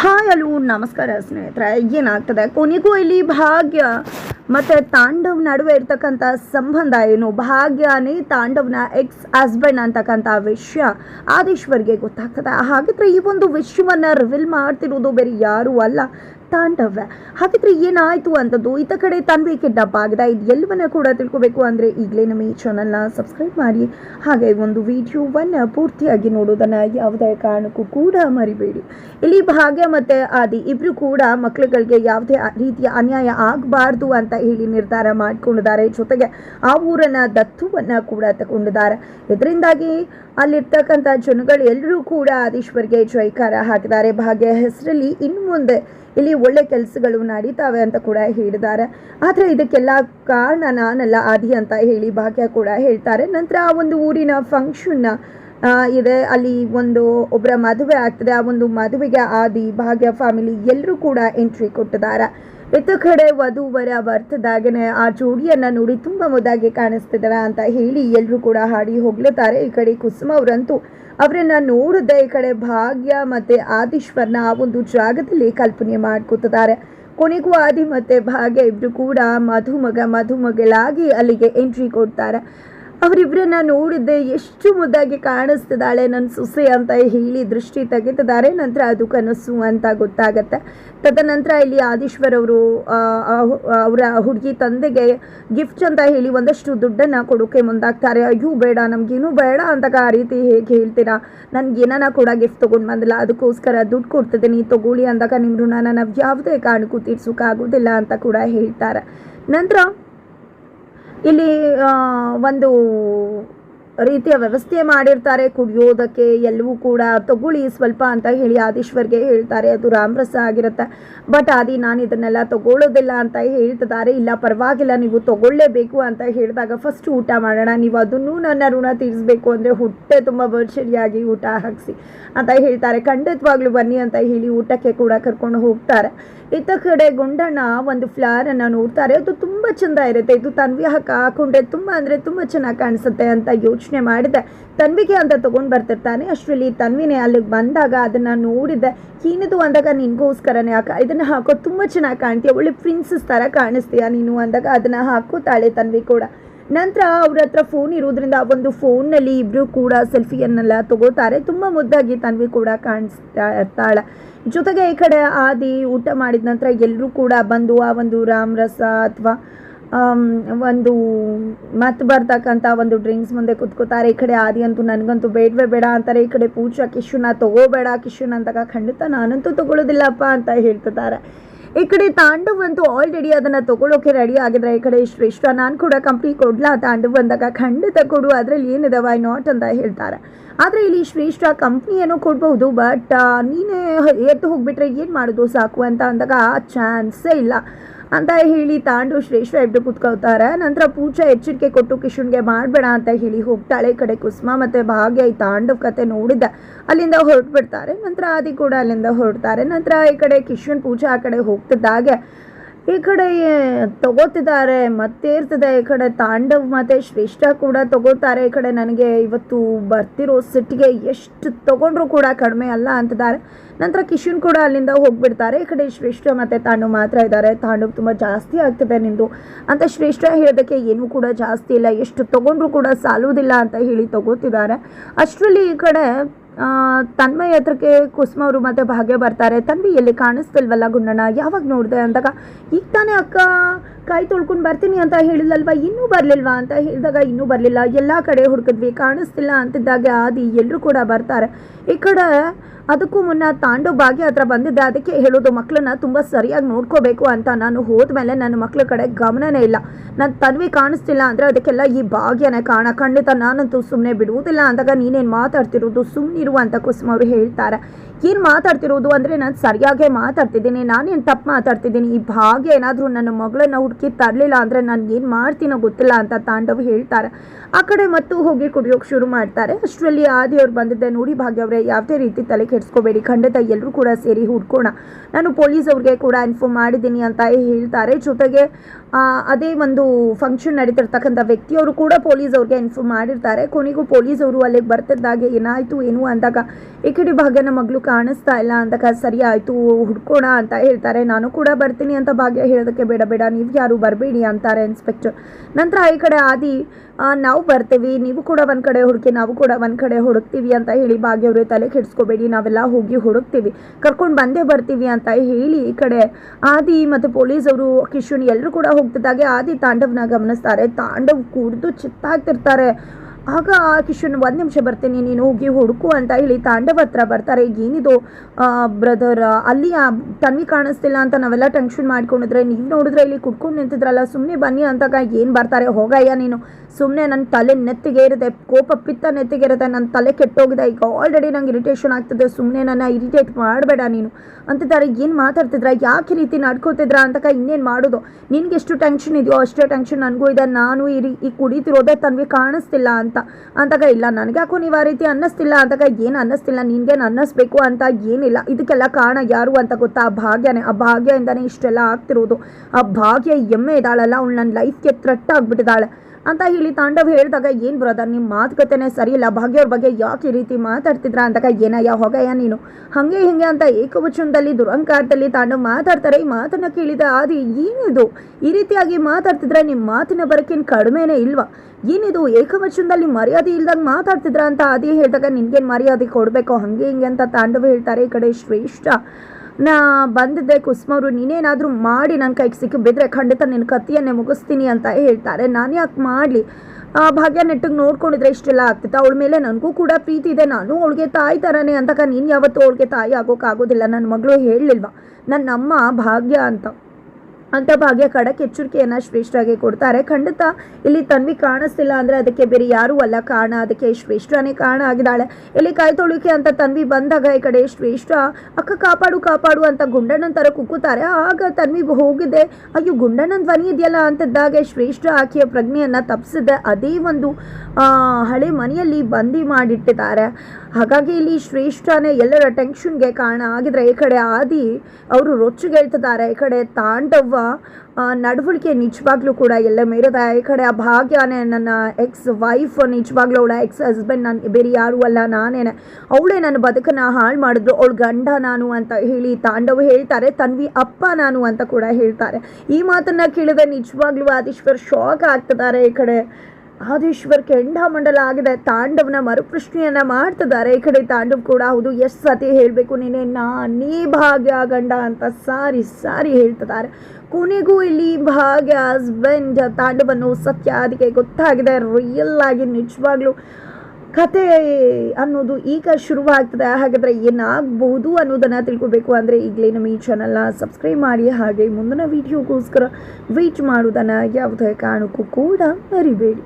Hi hello ನಮಸ್ಕಾರ ಸ್ನೇಹಿತರೆ. ಏನಾಗ್ತದೆ? ಕೊನೆಗೂ ಇಲ್ಲಿ ಭಾಗ್ಯ ಮತ್ತು ತಾಂಡವ್ ನಡುವೆ ಇರ್ತಕ್ಕಂಥ ಸಂಬಂಧ ಏನು? ಭಾಗ್ಯನೇ ತಾಂಡವ್ನ ಎಕ್ಸ್ ಹಸ್ಬೆಂಡ್ ಅಂತಕ್ಕಂಥ ವಿಷಯ ಆದೇಶ್ವರ್ಗೆ ಗೊತ್ತಾಗ್ತದೆ. ಹಾಗಿದ್ರೆ ಈ ಒಂದು ವಿಷಯವನ್ನು ರಿವೀಲ್ ಮಾಡ್ತಿರೋದು ಬೇರೆ ಯಾರೂ ಅಲ್ಲ. ತಾಂಡವ ಹಾಗಿದ್ರೆ ಏನಾಯ್ತು ಅಂತದ್ದು? ಈತ ಕಡೆ ತನ್ಬೇಕೆ ಡಬ್ಬ ಆಗಿದೆ. ಇದು ಎಲ್ಲವನ್ನ ಕೂಡ ತಿಳ್ಕೊಬೇಕು ಅಂದ್ರೆ ಈಗಲೇ ನಮ್ಮ ಈ ಚಾನಲ್ನ ಸಬ್ಸ್ಕ್ರೈಬ್ ಮಾಡಿ. ಹಾಗೆ ಒಂದು ವಿಡಿಯೋವನ್ನ ಪೂರ್ತಿಯಾಗಿ ನೋಡೋದನ್ನ ಯಾವುದೇ ಕಾರಣಕ್ಕೂ ಕೂಡ ಮರಿಬೇಡಿ. ಇಲ್ಲಿ ಭಾಗ್ಯ ಮತ್ತೆ ಆದಿ ಇಬ್ರು ಕೂಡ ಮಕ್ಕಳುಗಳಿಗೆ ಯಾವುದೇ ರೀತಿಯ ಅನ್ಯಾಯ ಆಗಬಾರ್ದು ಅಂತ ಹೇಳಿ ನಿರ್ಧಾರ ಮಾಡಿಕೊಂಡಿದ್ದಾರೆ. ಜೊತೆಗೆ ಆ ಊರನ್ನ ದತ್ತುವನ್ನ ಕೂಡ ತಗೊಂಡಿದ್ದಾರೆ. ಇದರಿಂದಾಗಿ ಅಲ್ಲಿರ್ತಕ್ಕಂಥ ಜನಗಳು ಎಲ್ಲರೂ ಕೂಡ ಆದೀಶ್ವರ್ಗೆ ಜೈಕಾರ ಹಾಕಿದ್ದಾರೆ. ಭಾಗ್ಯ ಹೆಸರಲ್ಲಿ ಇನ್ನು ಮುಂದೆ ಇಲ್ಲಿ ಒಳ್ಳೆ ಕೆಲಸಗಳು ನಡೀತಾವೆ ಅಂತ ಕೂಡ ಹೇಳಿದ್ದಾರೆ. ಆದರೆ ಇದಕ್ಕೆಲ್ಲ ಕಾರಣ ನಾನಲ್ಲ, ಆದಿ ಅಂತ ಹೇಳಿ ಭಾಗ್ಯ ಕೂಡ ಹೇಳ್ತಾರೆ. ನಂತರ ಆ ಒಂದು ಊರಿನ ಫಂಕ್ಷನ್ನ ಇದೆ. ಅಲ್ಲಿ ಒಂದು ಒಬ್ಬರ ಮದುವೆ ಆಗ್ತದೆ. ಆ ಒಂದು ಮದುವೆಗೆ ಆದಿ, ಭಾಗ್ಯ ಫ್ಯಾಮಿಲಿ ಎಲ್ಲರೂ ಕೂಡ ಎಂಟ್ರಿ ಕೊಟ್ಟಿದ್ದಾರೆ. ಇತ್ತ ಕಡೆ ವಧುವರ ವರ್ತದಾಗನೆ ಆ ಜೋಡಿಯನ್ನ ನೋಡಿ ತುಂಬಾ ಮುದ್ದಾಗಿ ಕಾಣಿಸ್ತಿದಾರ ಅಂತ ಹೇಳಿ ಎಲ್ಲರೂ ಕೂಡ ಹಾಡಿ ಹೋಗ್ಲತ್ತಾರೆ. ಈ ಕಡೆ ಕುಸುಮ ಅವರಂತೂ ಅವರನ್ನ ನೋಡದೆ ಈ ಕಡೆ ಭಾಗ್ಯ ಮತ್ತೆ ಆದೀಶ್ವರ್ನ ಆ ಒಂದು ಜಾಗದಲ್ಲಿ ಕಲ್ಪನೆ ಮಾಡ್ಕೋತಿದ್ದಾರೆ. ಕೊನೆಗೂ ಆದಿ ಮತ್ತೆ ಭಾಗ್ಯ ಇಬ್ರು ಕೂಡ ಮಧುಮಗ ಮಧುಮಗಳಾಗಿ ಅಲ್ಲಿಗೆ ಎಂಟ್ರಿ ಕೊಡ್ತಾರೆ. ಅವರಿಬ್ಬರನ್ನ ನೋಡಿದ್ದೆ ಎಷ್ಟು ಮುದ್ದಾಗಿ ಕಾಣಿಸ್ತಿದ್ದಾಳೆ ನನ್ನ ಸೊಸೆ ಅಂತ ಹೇಳಿ ದೃಷ್ಟಿ ತೆಗೆತಿದ್ದಾರೆ ನಂತರ ಅದು ಕನಸು ಅಂತ ಗೊತ್ತಾಗತ್ತೆ. ತದನಂತರ ಇಲ್ಲಿ ಆದೀಶ್ವರ್ ಅವರು ಅವರ ಹುಡುಗಿ ತಂದೆಗೆ ಗಿಫ್ಟ್ ಅಂತ ಹೇಳಿ ಒಂದಷ್ಟು ದುಡ್ಡನ್ನು ಕೊಡೋಕೆ ಮುಂದಾಗ್ತಾರೆ. ಅಯ್ಯೋ, ಬೇಡ, ನಮಗೇನು ಬೇಡ ಅಂತ ಆ ರೀತಿ ಹೇಗೆ ಹೇಳ್ತೀರಾ? ನನಗೆ ಏನಾನ ಕೂಡ ಗಿಫ್ಟ್ ತೊಗೊಂಡು ಬಂದಿಲ್ಲ. ಅದಕ್ಕೋಸ್ಕರ ದುಡ್ಡು ಕೊಡ್ತಿದ್ದೀನಿ ತಗೊಳ್ಳಿ ಅಂದಾಗ ನಿಮ್ಮ ಋಣನ ನಾವು ಯಾವುದೇ ಕಾರಣಕ್ಕೂ ತೀರ್ಸೋಕ್ಕಾಗೋದಿಲ್ಲ ಅಂತ ಕೂಡ ಹೇಳ್ತಾರೆ. ನಂತರ ಇಲ್ಲಿ ಒಂದು ರೀತಿಯ ವ್ಯವಸ್ಥೆ ಮಾಡಿರ್ತಾರೆ. ಕುಡಿಯೋದಕ್ಕೆ ಎಲ್ಲವೂ ಕೂಡ ತಗೊಳ್ಳಿ. ಸ್ವಲ್ಪ ಅಂತ ಹೇಳಿ ಆದೀಶ್ವರ್ಗೆ ಹೇಳ್ತಾರೆ. ಅದು ರಾಮರಸ ಆಗಿರುತ್ತೆ. ಬಟ್ ಆದಿ ನಾನು ಇದನ್ನೆಲ್ಲ ತಗೊಳ್ಳೋದಿಲ್ಲ ಅಂತ ಹೇಳ್ತಿದ್ದಾರೆ. ಇಲ್ಲ, ಪರವಾಗಿಲ್ಲ. ನೀವು ತಗೊಳ್ಳೇಬೇಕು ಅಂತ ಹೇಳಿದಾಗ ಫಸ್ಟ್ ಊಟ ಮಾಡೋಣ. ನೀವು ಅದನ್ನು ನನ್ನ ಋಣ ತೀರಿಸಬೇಕು ಅಂದರೆ ಹೊಟ್ಟೆ ತುಂಬ ಬರ್ಷರಿಯಾಗಿ ಊಟ ಹಾಕಿಸಿ ಅಂತ ಹೇಳ್ತಾರೆ. ಖಂಡಿತವಾಗ್ಲೂ ಬನ್ನಿ ಅಂತ ಹೇಳಿ ಊಟಕ್ಕೆ ಕೂಡ ಕರ್ಕೊಂಡು ಹೋಗ್ತಾರೆ. ಇತ್ತ ಕಡೆ ಗುಂಡಣ್ಣ ಒಂದು ಫ್ಲಾರನ್ನು ನೋಡ್ತಾರೆ. ಅದು ತುಂಬಾ ಚಂದ ಇರುತ್ತೆ. ಇದು ತನ್ವಿ ಹಾಕ ಹಾಕೊಂಡ್ರೆ ತುಂಬಾ ಅಂದ್ರೆ ತುಂಬಾ ಚೆನ್ನಾಗಿ ಕಾಣಿಸುತ್ತೆ ಅಂತ ಯೋಚನೆ ಮಾಡಿದೆ. ತನ್ವಿಗೆ ಅಂತ ತಗೊಂಡ್ ಬರ್ತಿರ್ತಾನೆ. ಅಷ್ಟರಲ್ಲಿ ತನ್ವಿನೇ ಅಲ್ಲಿಗೆ ಬಂದಾಗ ಅದನ್ನ ನೋಡಿದ್ದೆ ಏನಿದು ಅಂದಾಗ ನಿನಗೋಸ್ಕರನೇ ಹಾಕ ಇದನ್ನ ಹಾಕೋ ತುಂಬಾ ಚೆನ್ನಾಗಿ ಕಾಣ್ತೀಯ? ಒಳ್ಳೆ ಪ್ರಿನ್ಸಸ್ ತರ ಕಾಣಿಸ್ತೀಯ ನೀನು ಅಂದಾಗ ಅದನ್ನ ಹಾಕೋತಾಳೆ ತನ್ವಿ ಕೂಡ. ನಂತರ ಅವ್ರ ಹತ್ರ ಫೋನ್ ಇರೋದ್ರಿಂದ ಒಂದು ಫೋನ್ನಲ್ಲಿ ಇಬ್ರು ಕೂಡ ಸೆಲ್ಫಿಯನ್ನೆಲ್ಲ ತಗೋತಾರೆ. ತುಂಬ ಮುದ್ದಾಗಿ ತನ್ವಿ ಕೂಡ ಕಾಣಿಸ್ತಾ ಇರ್ತಾಳೆ. ಜೊತೆಗೆ ಈ ಕಡೆ ಆದಿ ಊಟ ಮಾಡಿದ ನಂತರ ಎಲ್ಲರೂ ಕೂಡ ಬಂದು ಆ ಒಂದು ರಾಮರಸ ಅಥವಾ ಒಂದು ಮತ್ತೆ ಬರ್ತಕ್ಕಂಥ ಒಂದು ಡ್ರಿಂಕ್ಸ್ ಮುಂದೆ ಕುತ್ಕೋತಾರೆ. ಈ ಕಡೆ ಆದಿ ಅಂತೂ ನನಗಂತೂ ಬೇಡವೇ ಬೇಡ ಅಂತಾರೆ. ಈ ಕಡೆ ಪೂಜಾ ಕಿಶುನ ತಗೋಬೇಡ, ಕಿಶುನ ಅಂದಾಗ ಖಂಡಿತ ನಾನಂತೂ ತಗೊಳ್ಳೋದಿಲ್ಲಪ್ಪ ಅಂತ ಹೇಳ್ತಿದ್ದಾರೆ. ಈ ಕಡೆ ತಾಂಡವ್ ಅಂತೂ ಆಲ್ರೆಡಿ ಅದನ್ನ ತಗೊಳ್ಳೋಕೆ ರೆಡಿ ಆಗಿದ್ರೆ ಈ ಕಡೆ ಶ್ರೇಷ್ಠ ನಾನು ಕೂಡ ಕಂಪ್ನಿ ಕೊಡ್ಲಾ ತಾಂಡವ್ ಅಂದಾಗ ಖಂಡಿತ ಕೊಡು. ಅದ್ರಲ್ಲಿ ಏನಿದೆ ವೈ ನಾಟ್ ಅಂತ ಹೇಳ್ತಾರೆ. ಆದರೆ ಇಲ್ಲಿ ಶ್ರೇಷ್ಠ ಕಂಪ್ನಿ ಏನೋ ಕೊಡ್ಬಹುದು ಬಟ್ ನೀನೇ ಎದ್ದು ಹೋಗಿಬಿಟ್ರೆ ಏನು ಮಾಡೋದು ಸಾಕು ಅಂತ ಅಂದಾಗ ಚಾನ್ಸೇ ಇಲ್ಲ. ಅಂತ ಹೇಳಿ ತಾಂಡು ಶ್ರೇಷ್ಠ ಇಬ್ಬರು ಕುತ್ಕೋತಾರೆ ನಂತರ ಪೂಜಾ ಎಚ್ಚರಿಕೆ ಕೊಟ್ಟು ಕಿಶುನ್ಗೆ ಮಾಡಬೇಡ ಅಂತ ಹೇಳಿ ಹೋಗ್ತಾಳೆ. ಕಡೆ ಕುಸುಮ ಮತ್ತೆ ಭಾಗ್ಯ ಈ ತಾಂಡವ್ ಕತೆ ನೋಡಿದ್ದ ಅಲ್ಲಿಂದ ಹೊರಟ್ಬಿಡ್ತಾರೆ. ನಂತರ ಆದಿ ಕೂಡ ಅಲ್ಲಿಂದ ಹೊರಡ್ತಾರೆ. ನಂತರ ಈ ಕಡೆ ಕಿಶನ್ ಪೂಜಾ ಆ ಕಡೆ ಹೋಗ್ತಿದ್ದಾಗೆ ಈ ಕಡೆ ತಗೋತಿದ್ದಾರೆ, ಮತ್ತೆ ಇರ್ತದೆ. ಈ ಕಡೆ ತಾಂಡವ್ ಮತ್ತೆ ಶ್ರೇಷ್ಠ ಕೂಡ ತಗೋತಾರೆ. ಈ ಕಡೆ ನನಗೆ ಇವತ್ತು ಬರ್ತಿರೋ ಸಿಟ್ಟಿಗೆ ಎಷ್ಟು ತಗೊಂಡ್ರೂ ಕೂಡ ಕಡಿಮೆ ಅಲ್ಲ ಅಂತಿದ್ದಾರೆ. ನಂತರ ಕಿಶನ್ ಕೂಡ ಅಲ್ಲಿಂದ ಹೋಗ್ಬಿಡ್ತಾರೆ. ಈ ಕಡೆ ಶ್ರೇಷ್ಠ ಮತ್ತೆ ತಾಂಡವ್ ಮಾತ್ರ ಇದ್ದಾರೆ. ತಾಂಡವ್ ತುಂಬ ಜಾಸ್ತಿ ಆಗ್ತದೆ ನಿಂದು. ಅಂತ ಶ್ರೇಷ್ಠ ಹೇಳೋದಕ್ಕೆ ಏನೂ ಕೂಡ ಜಾಸ್ತಿ ಇಲ್ಲ. ಎಷ್ಟು ತಗೊಂಡ್ರೂ ಕೂಡ ಸಾಲುವುದಿಲ್ಲ ಅಂತ ಹೇಳಿ ತಗೋತಿದ್ದಾರೆ. ಅಷ್ಟರಲ್ಲಿ ಈ ಕಡೆ ತನ್ಮಯ ಹತ್ರಕ್ಕೆ ಕುಸುಮ ಅವರು ಮತ್ತೆ ಭಾಗ್ಯ ಬರ್ತಾರೆ. ತನ್ವಿ ಎಲ್ಲಿ ಕಾಣಿಸ್ತಿಲ್ವಲ್ಲ ಗುಂಡಣ್ಣ ಯಾವಾಗ ನೋಡಿದೆ ಅಂದಾಗ, ಈಗ ತಾನೇ ಅಕ್ಕ ಕೈ ತೊಳ್ಕೊಂಡು ಬರ್ತೀನಿ ಅಂತ ಹೇಳಿಲ್ಲಲ್ವ ಇನ್ನೂ ಬರಲಿಲ್ವಾ? ಅಂತ ಹೇಳಿದಾಗ, ಇನ್ನೂ ಬರಲಿಲ್ಲ. ಎಲ್ಲ ಕಡೆ ಹುಡುಕಿದ್ವಿ. ಕಾಣಿಸ್ತಿಲ್ಲ ಅಂತಿದ್ದಾಗ ಆದಿ ಎಲ್ಲರೂ ಕೂಡ ಬರ್ತಾರೆ. ಈ ಕಡೆ ಅದಕ್ಕೂ ಮುನ್ನ ತಾಂಡು ಭಾಗ್ಯ ಹತ್ರ ಬಂದಿದ್ದೆ ಅದಕ್ಕೆ ಹೇಳೋದು ಮಕ್ಕಳನ್ನ ತುಂಬ ಸರಿಯಾಗಿ ನೋಡ್ಕೋಬೇಕು ಅಂತ ನಾನು ಹೋದ್ಮೇಲೆ ನನ್ನ ಮಕ್ಕಳ ಕಡೆ ಗಮನನೇ ಇಲ್ಲ. ನನ್ನ ತನ್ವಿ ಕಾಣಿಸ್ತಿಲ್ಲ ಅಂದರೆ ಅದಕ್ಕೆಲ್ಲ ಈ ಭಾಗ್ಯನೇ ಕಾಣ ಖಂಡಿತ ನಾನಂತೂ ಸುಮ್ಮನೆ ಬಿಡುವುದಿಲ್ಲ ಅಂದಾಗ ನೀನೇನು ಮಾತಾಡ್ತಿರೋದು ಸುಮ್ಮನಿರು ಅಂತ ಕುಸುಮ ಅವರು ಹೇಳ್ತಾರೆ. ಏನು ಮಾತಾಡ್ತಿರೋದು ಅಂದರೆ ನಾನು ಸರಿಯಾಗೇ ಮಾತಾಡ್ತಿದ್ದೀನಿ. ನಾನೇನು ತಪ್ಪು ಮಾತಾಡ್ತಿದ್ದೀನಿ? ಈ ಭಾಗ್ಯ ಏನಾದರೂ ನನ್ನ ಮಗಳನ್ನ ಹುಡುಕಿ ತರಲಿಲ್ಲ ಅಂದರೆ ನಾನು ಏನು ಮಾಡ್ತೀನೋ ಗೊತ್ತಿಲ್ಲ ಅಂತ ತಾಂಡವ್ ಹೇಳ್ತಾರೆ. ಆ ಕಡೆ ಮತ್ತು ಹೋಗಿ ಕುಡಿಯೋಕೆ ಶುರು ಮಾಡ್ತಾರೆ. ಅಷ್ಟರಲ್ಲಿ ಆದಿಯವ್ರು ಬಂದಿದ್ದೆ. ನೋಡಿ ಭಾಗ್ಯ ಅವರೇ, ಯಾವುದೇ ರೀತಿ ತಲೆ ಕೆಡಿಸ್ಕೋಬೇಡಿ. ಖಂಡಿತ ಎಲ್ಲರೂ ಕೂಡ ಸೇರಿ ಹುಡ್ಕೋಣ. ನಾನು ಪೊಲೀಸ್ ಅವ್ರಿಗೆ ಕೂಡ ಇನ್ಫಾರ್ಮ್ ಮಾಡಿದ್ದೀನಿ ಅಂತ ಹೇಳ್ತಾರೆ. ಜೊತೆಗೆ ಅದೇ ಒಂದು ಫಂಕ್ಷನ್ ನಡೀತಿರ್ತಕ್ಕಂಥ ವ್ಯಕ್ತಿಯವರು ಕೂಡ ಪೊಲೀಸ್ ಅವ್ರಿಗೆ ಇನ್ಫಾರ್ಮ್ ಮಾಡಿರ್ತಾರೆ. ಕೊನೆಗೂ ಪೊಲೀಸ್ ಅವರು ಅಲ್ಲಿಗೆ ಬರ್ತಿದ್ದಾಗೆ ಏನಾಯಿತು, ಏನು ಅಂದಾಗ ಈ ಕಡೆ ಭಾಗ್ಯನ ಮಗಳು ಕಾಣಿಸ್ತಾ ಇಲ್ಲ ಅಂದಾಗ ಸರಿ ಆಯಿತು ಹುಡ್ಕೋಣ ಅಂತ ಹೇಳ್ತಾರೆ. ನಾನು ಕೂಡ ಬರ್ತೀನಿ ಅಂತ ಭಾಗ್ಯ ಹೇಳೋದಕ್ಕೆ ಬೇಡ ಬೇಡ, ನೀವು ಯಾರು ಬರಬೇಡಿ ಅಂತಾರೆ ಇನ್ಸ್ಪೆಕ್ಟರ್ ನಂತರ ಈ ಕಡೆ ಆದಿ ನಾವು ಬರ್ತೀವಿ, ನೀವು ಕೂಡ ಒಂದು ಕಡೆ ಹುಡುಕಿ, ನಾವು ಕೂಡ ಒಂದು ಕಡೆ ಹುಡುಕ್ತೀವಿ ಅಂತ ಹೇಳಿ ಭಾಗ್ಯ ಅವರು ತಲೆ ಕೆಡಿಸ್ಕೋಬೇಡಿ, ನಾವೆಲ್ಲ ಹೋಗಿ ಹುಡುಕ್ತೀವಿ. ಕರ್ಕೊಂಡು ಬಂದೇ ಬರ್ತೀವಿ ಅಂತ ಹೇಳಿ ಈ ಕಡೆ ಆದಿ ಮತ್ತು ಪೊಲೀಸ್ ಅವರು ಕಿಶನ್ ಎಲ್ಲರೂ ಕೂಡ ಹೋಗ್ತಿದ್ದಾಗೆ ಆದಿ ತಾಂಡವ್ನ ಗಮನಿಸ್ತಾರೆ. ತಾಂಡವ್ ಕುಡಿದು ಚಿತ್ತಾಗ್ತಿರ್ತಾರೆ. ಆಗ ಆ ಕಿಶನ್ ಒಂದು ನಿಮಿಷ ಬರ್ತೀನಿ, ನೀನು ಹೋಗಿ ಹುಡುಕು ಅಂತ ಹೇಳಿ ತಾಂಡವ ಹತ್ರ ಬರ್ತಾರೆ. ಏನಿದು? ಬ್ರದರ್ ಅಲ್ಲಿ ತನ್ವಿ ಕಾಣಿಸ್ತಿಲ್ಲ ಅಂತ ನಾವೆಲ್ಲ ಟೆನ್ಷನ್ ಮಾಡ್ಕೊಂಡಿದ್ರೆ, ನೀವು ನೋಡಿದ್ರೆ ಇಲ್ಲಿ ಕುಟ್ಕೊಂಡು ನಿಂತಿದ್ರಲ್ಲ ಸುಮ್ಮನೆ ಬನ್ನಿ ಅಂತಾಗ ಏನು ಬರ್ತಾರೆ? ಹೋಗಯ್ಯ ನೀನು. ಸುಮ್ಮನೆ ನನ್ನ ತಲೆ ನೆತ್ತಿಗೆ ಇರುತ್ತೆ ಕೋಪ ಪಿತ್ತ ನೆತ್ತಿಗೆ ಇರುತ್ತೆ ನನ್ನ ತಲೆ ಕೆಟ್ಟೋಗಿದೆ. ಈಗ ಆಲ್ರೆಡಿ ನಂಗೆ ಇರಿಟೇಷನ್ ಆಗ್ತದೆ ಸುಮ್ಮನೆ ನನ್ನ ಇರಿಟೇಟ್ ಮಾಡಬೇಡ ನೀನು. ಅಂತಿದ್ದಾರೆ, ಏನು ಮಾತಾಡ್ತಿದ್ರ? ಯಾಕೆ ರೀತಿ ನಡ್ಕೋತಿದ್ರ ಅಂತಕ ಇನ್ನೇನು ಮಾಡೋದು? ನಿನ್ಗೆ ಎಷ್ಟು ಟೆನ್ಷನ್ ಇದೆಯೋ ಅಷ್ಟೇ ಟೆನ್ಷನ್ ನನಗೂ ಇದೆ. ನಾನು ಈ ಕುಡಿತಿರೋದೇ ತನ್ವಿ ಕಾಣಿಸ್ತಿಲ್ಲ ಅಂತ ಅಂತಾಗ ಇಲ್ಲ ನನಗ್ಯಾಕೋ ನೀವು ಆ ರೀತಿ ಅನ್ನಿಸ್ತಿಲ್ಲ ಅಂತಾಗ ಏನು ಅನ್ನಿಸ್ತಿಲ್ಲ, ನಿನ್ಗೇನು ಅನ್ನಿಸ್ಬೇಕು ಅಂತ ಏನಿಲ್ಲ. ಇದಕ್ಕೆಲ್ಲ ಕಾರಣ ಯಾರು ಅಂತ ಗೊತ್ತಾ? ಆ ಭಾಗ್ಯನೇ. ಆ ಭಾಗ್ಯದಿಂದನೇ ಇಷ್ಟೆಲ್ಲ ಆಗ್ತಿರೋದು. ಆ ಭಾಗ್ಯ ಎಮ್ಮೆ ಇದ್ದಾಳಲ್ಲ, ಅವಳು ನನ್ನ ಲೈಫ್ಗೆ ಥ್ರೆಟ್ ಆಗಿಬಿಟ್ಟಿದ್ದಾಳೆ. ಅಂತ ಹೇಳಿ ತಾಂಡವ್ ಹೇಳಿದಾಗ, ಏನು ಬ್ರದರ್ ನಿಮ್ಮ ಮಾತುಕತೆನೇ ಸರಿ ಇಲ್ಲ. ಭಾಗ್ಯವ್ರ ಬಗ್ಗೆ ಯಾಕೆ ಈ ರೀತಿ ಮಾತಾಡ್ತಿದ್ರ? ಅಂದಾಗ ಏನಯ್ಯ, ಹೊಗಯ್ಯ ನೀನು? ಹಾಗೆ ಹಿಂಗೆ ಅಂತ ಏಕವಚನದಲ್ಲಿ, ದುರಂಕಾರದಲ್ಲಿ ತಾಂಡವ್ ಮಾತಾಡ್ತಾರೆ. ಈ ಮಾತನ್ನ ಕೇಳಿದ ಆದಿ, ಏನಿದು? ಈ ರೀತಿಯಾಗಿ ಮಾತಾಡ್ತಿದ್ರೆ ನಿಮ್ಮ ಮಾತಿನ ಬರಕಿನ ಕಡಿಮೆನೇ ಇಲ್ವಾ? ಏನಿದು? ಏಕವಚನದಲ್ಲಿ ಮರ್ಯಾದೆ ಇಲ್ದಾಗ ಮಾತಾಡ್ತಿದ್ರ? ಅಂತ ಆದಿ ಹೇಳಿದಾಗ, ನಿನ್ಗೇನು ಮರ್ಯಾದೆ ಕೊಡಬೇಕು? ಹಾಗೆ ಹಿಂಗೆ ಅಂತ ತಾಂಡವ್ ಹೇಳ್ತಾರೆ. ಈ ಕಡೆ ಶ್ರೇಷ್ಠ ನಾ ಬಂದಿದ್ದೆ ಕುಸುಮವರು ನೀನೇನಾದರೂ ಮಾಡಿ ನನ್ನ ಕೈಗೆ ಸಿಕ್ಕಿ ಬಿದ್ದರೆ ಖಂಡಿತ ನಿನ್ನ ಕತ್ತಿಯನ್ನೇ ಮುಗಿಸ್ತೀನಿ ಅಂತ ಹೇಳ್ತಾರೆ. ನಾನು ಯಾಕೆ ಮಾಡಲಿ? ಭಾಗ್ಯ ನೆಟ್ಟಿಗೆ ನೋಡ್ಕೊಂಡಿದ್ರೆ ಇಷ್ಟೆಲ್ಲ ಆಗ್ತಿತ್ತು. ಅವಳ ಮೇಲೆ ನನಗೂ ಕೂಡ ಪ್ರೀತಿ ಇದೆ. ನಾನು ಅವಳಿಗೆ ತಾಯಿ ಥರನೇ ಅಂತಕ ನೀನು ಯಾವತ್ತೂ ಅವಳಿಗೆ ತಾಯಿ ಆಗೋಕ್ಕಾಗೋದಿಲ್ಲ ನನ್ನ ಮಗಳು ಹೇಳಲಿಲ್ವಾ ನನ್ನ ಅಮ್ಮ ಭಾಗ್ಯ ಅಂತ. ಅಂತ ಭಾಗ್ಯ ಖಡಕ್ ಎಚ್ಚರಿಕೆಯನ್ನು ಶ್ರೇಷ್ಠಾಗಿ ಕೊಡ್ತಾರೆ. ಖಂಡಿತ ಇಲ್ಲಿ ತನ್ವಿ ಕಾಣಿಸ್ತಿಲ್ಲ ಅಂದರೆ ಅದಕ್ಕೆ ಬೇರೆ ಯಾರೂ ಅಲ್ಲ. ಕಾರಣ ಅದಕ್ಕೆ ಶ್ರೇಷ್ಠನೇ ಕಾರಣ ಆಗಿದ್ದಾಳೆ. ಇಲ್ಲಿ ಕೈ ತೊಳಿಕೆ ಅಂತ ತನ್ವಿ ಬಂದಾಗ ಈ ಕಡೆ ಶ್ರೇಷ್ಠ, ಅಕ್ಕ ಕಾಪಾಡು ಕಾಪಾಡು ಅಂತ ಗುಂಡಣ್ಣನ ಥರ ಕುಕ್ಕುತ್ತಾರೆ. ಆಗ ತನ್ವಿ ಹೋಗಿದೆ, ಅಯ್ಯೋ ಗುಂಡಣ್ಣನ ಧ್ವನಿ ಇದೆಯಲ್ಲ ಅಂತದ್ದಾಗೆ ಶ್ರೇಷ್ಠ ಆಕೆಯ ಪ್ರಜ್ಞೆಯನ್ನು ತಪ್ಪಿಸಿದೆ. ಅದೇ ಒಂದು ಹಳೆ ಮನೆಯಲ್ಲಿ ಬಂದಿ ಮಾಡಿಟ್ಟಿದ್ದಾರೆ. ಹಾಗಾಗಿ ಇಲ್ಲಿ ಶ್ರೇಷ್ಠನೇ ಎಲ್ಲರ ಟೆನ್ಷನ್ಗೆ ಕಾರಣ ಆಗಿದ್ರೆ ಈ ಕಡೆ ಆದಿ ಅವರು ರೊಚ್ಚಿಗೆಳ್ತಿದ್ದಾರೆ. ಈ ಕಡೆ ತಾಂಡವ್ವ ನಡವಳಿಕೆ ನಿಜವಾಗ್ಲೂ ಕೂಡ ಎಲ್ಲ ಮೇರದ ಈ ಕಡೆ ಆ ಭಾಗ್ಯನೇ ನನ್ನ ಎಕ್ಸ್ ವೈಫ್ ನಿಜವಾಗ್ಲೂ ಅವಳ ಎಕ್ಸ್ ಹಸ್ಬೆಂಡ್ ನಾನು ಬೇರೆ ಯಾರು ಅಲ್ಲ, ನಾನೇನೆ. ಅವಳೇ ನನ್ನ ಬದುಕನ್ನು ಹಾಳು ಮಾಡಿದ್ರು ಅವಳ ಗಂಡ ನಾನು ಅಂತ ಹೇಳಿ ತಾಂಡವ್ ಹೇಳ್ತಾರೆ. ತನ್ವಿ ಅಪ್ಪ ನಾನು ಅಂತ ಕೂಡ ಹೇಳ್ತಾರೆ. ಈ ಮಾತನ್ನ ಕೇಳಿದ್ರೆ ನಿಜವಾಗ್ಲೂ ಆದೀಶ್ವರ್ ಶಾಕ್ ಆಗ್ತಿದ್ದಾರೆ ಈ ಕಡೆ. ಆದೀಶ್ವರ್ ಕೆಂಡಾಮಂಡಲ ಆಗಿದೆ. ತಾಂಡವನ ಮರುಪ್ರಶ್ನೆಯನ್ನ ಮಾಡ್ತಿದ್ದಾರೆ. ಈ ಕಡೆ ತಾಂಡವ್ ಕೂಡ ಹೌದು ಎಷ್ಟು ಸತಿ ಹೇಳಬೇಕು, ನೀನೆ ನಾ, ನೀ ಭಾಗ್ಯ ಗಂಡ ಅಂತ ಸಾರಿ ಸಾರಿ ಹೇಳ್ತಿದ್ದಾರೆ. ಕೊನೆಗೂ ಇಲ್ಲಿ ಭಾಗ್ಯ ಹಸ್ಬೆಂಡ್ ತಾಂಡವನ್ನು ಸತ್ಯ ಅದಕ್ಕೆ ಗೊತ್ತಾಗಿದೆ. ರಿಯಲ್ ಆಗಿ ನಿಜವಾಗ್ಲೂ ಕತೆ ಅನ್ನೋದು ಈಗ ಶುರುವಾಗ್ತದೆ. ಹಾಗಾದರೆ ಏನಾಗಬಹುದು ಅನ್ನೋದನ್ನು ತಿಳ್ಕೊಬೇಕು ಅಂದರೆ ಈಗಲೇ ನಮ್ಮ ಈ ಚಾನಲ್ನ ಸಬ್ಸ್ಕ್ರೈಬ್ ಮಾಡಿ. ಹಾಗೆ ಮುಂದಿನ ವಿಡಿಯೋಗೋಸ್ಕರ ವೆಯ್ಟ್ ಮಾಡೋದನ್ನು ಯಾವುದೇ ಕಾರಣಕ್ಕೂ ಕೂಡ ಮರಿಬೇಡಿ.